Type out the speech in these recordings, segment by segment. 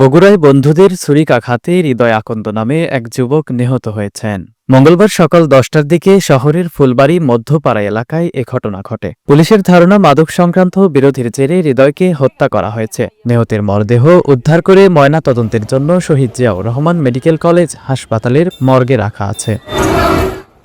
বগুড়ায় বন্ধুদের ছুরিকাঘাতে হৃদয় আকন্দ নামে এক যুবক নিহত হয়েছেন। মঙ্গলবার সকাল দশটার দিকে শহরের ফুলবাড়ি মধ্যপাড়া এলাকায় এ ঘটনা ঘটে। পুলিশের ধারণা, মাদক সংক্রান্ত বিরোধীর জেরে হৃদয়কে হত্যা করা হয়েছে। নিহতের মরদেহ উদ্ধার করে ময়না তদন্তের জন্য শহীদ জিয়াউর রহমান মেডিকেল কলেজ হাসপাতালের মর্গে রাখা আছে।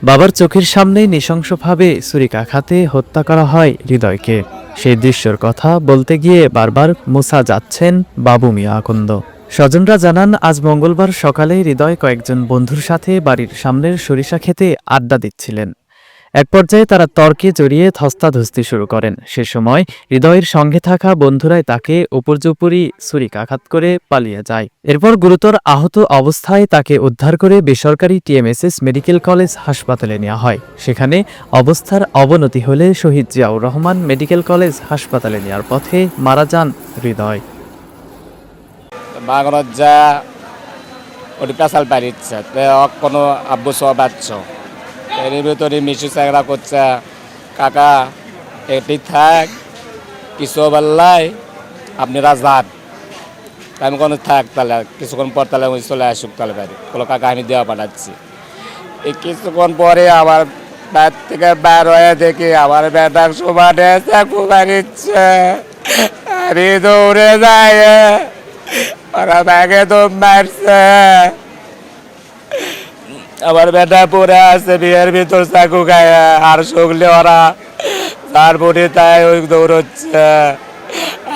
বাবার চোখের সামনে নৃশংসভাবে ছুরিকাঘাতে হত্যা করা হয় হৃদয়কে। সেই দৃশ্যর কথা বলতে গিয়ে বারবার মুসা যাচ্ছেন বাবু মিয়া আকন্দ স্বজনরা জানান, আজ মঙ্গলবার সকালে হৃদয় কয়েকজন বন্ধুর সাথে বাড়ির সামনের সরিষা খেতে আড্ডা দিচ্ছিলেন। এক পর্যায়ে তারা তর্কে জড়িয়ে ধস্তাধস্তি শুরু করেন। সে সময় হৃদয়ের সঙ্গে থাকা বন্ধুরাই তাকে উপর্যুপরি ছুরিকাঘাত করে পালিয়ে যায়। এরপর গুরুতর আহত অবস্থায় তাকে উদ্ধার করে বেসরকারি টিএমএসএস মেডিকেল কলেজ হাসপাতালে নেওয়া হয়। সেখানে অবস্থার অবনতি হলে শহীদ জিয়াউর রহমান মেডিকেল কলেজ হাসপাতালে নেওয়ার পথে মারা যান হৃদয়। যা ওটি পেশাল পারিচ্ছে কোনো আব্বু সব বাচ্চ এর ভিতরে মিশু চাকরা করছে। কাকা, এটি থাক কিছু বললাই আপনারা যান। আমি কোনো থাক তাহলে, কিছুক্ষণ পর তাহলে ওই চলে আসুক তাহলে বাড়ি। কোনো কাকা, আমি দেওয়া পাঠাচ্ছি। এই কিছুক্ষণ পরে আবার ব্যাট থেকে বের হয়ে দেখি আমার ব্যাটার সমানে চাকু মারিচ্ছে আরে দৌড়ে যায় ওরা ব্যাগে তো মারছে। আমার বেটা পরে আছে বিয়ের ভিতর চাকু খায় আর শুকলে ওরা। তার বডি তাই ওই দৌড়চ্ছে।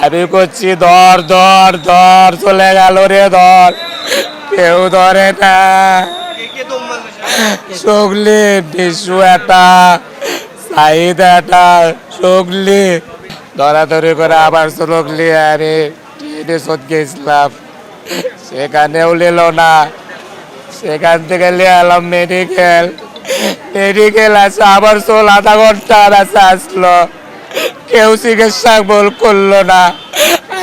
আমি করছি, ধর ধর ধর, চলে গেল রে, ধর। কেউ ধরে না। শুকলি বিশু একটা সাইদ একটা শুকলি ধরাধরি করে আবার শুকলি আরে ট্রেনে সদ গেছিলাম সেখানেও নিল না। সেখান থেকে নিয়ে এলাম মেডিকেল মেডিকেল আছে আবার চল আধা ঘণ্টা আছে আসলো। কেউ চিকিৎসা বল করল না।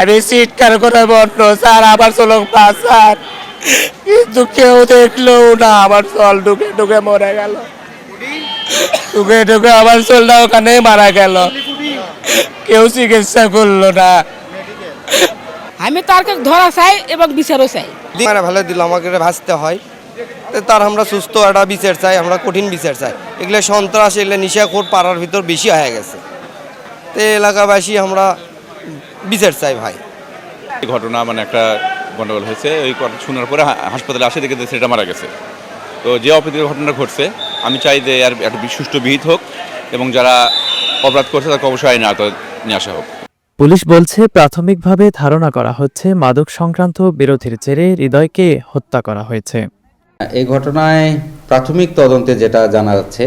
আমি চিৎকার করে বলল স্যার আবার চলো পাশার কিন্তু কেউ দেখল না আমার চল ঢুকে ঢুকে মরে গেল। ঢুকে ঢুকে আমার চলটা ওখানেই মারা গেল। কেউ চিকিৎসা করল না। আমি তারকে ধরা চাই এবং বিচারও চাই। ভালো দিল আমাকে ভাসতে হয়। তার আমরা সুস্থ একটা বিচার চাই আমরা কঠিন বিচার চাই। এগুলো সন্ত্রাস এগুলো নিশাখোর পাড়ার ভিতর বেশি হয়ে গেছে। তো এলাকাবাসী আমরা বিচার চাই ভাই। ঘটনা মানে একটা গন্ডগোল হয়েছে ওই শোনার পরে হাসপাতালে আসে দেখে সেটা মারা গেছে। তো যে অপ্রীতিকর ঘটনা ঘটছে আমি চাই যে আর একটা সুষ্ঠু বিহিত হোক এবং যারা অপরাধ করছে তাকে অবশ্যই আইনে আওতায় নিয়ে আসা হোক। পুলিশ বলছে প্রাথমিকভাবে ধারণা করা হচ্ছে মাদক সংক্রান্ত বিরোধীর জেরে হৃদয়কে হত্যা করা হয়েছে। এই ঘটনায় প্রাথমিক তদন্তে যেটা জানা যাচ্ছে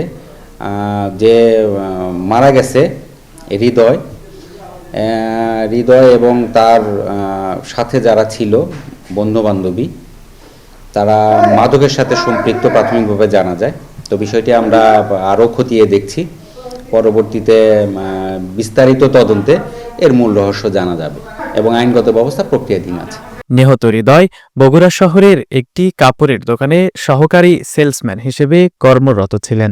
যে মারা গেছে হৃদয় হৃদয় এবং তার সাথে যারা ছিল বন্ধুবান্ধবী, তারা মাদকের সাথে সম্পৃক্ত প্রাথমিকভাবে জানা যায়। তো বিষয়টি আমরা আরও খতিয়ে দেখছি। পরবর্তীতে বিস্তারিত তদন্তে এর মূল রহস্য জানা যাবে এবং আইনগত ব্যবস্থা প্রক্রিয়াধীন আছে। নিহত হৃদয় বগুড়া শহরের একটি কাপড়ের দোকানে সহকারী সেলসম্যান হিসেবে কর্মরত ছিলেন।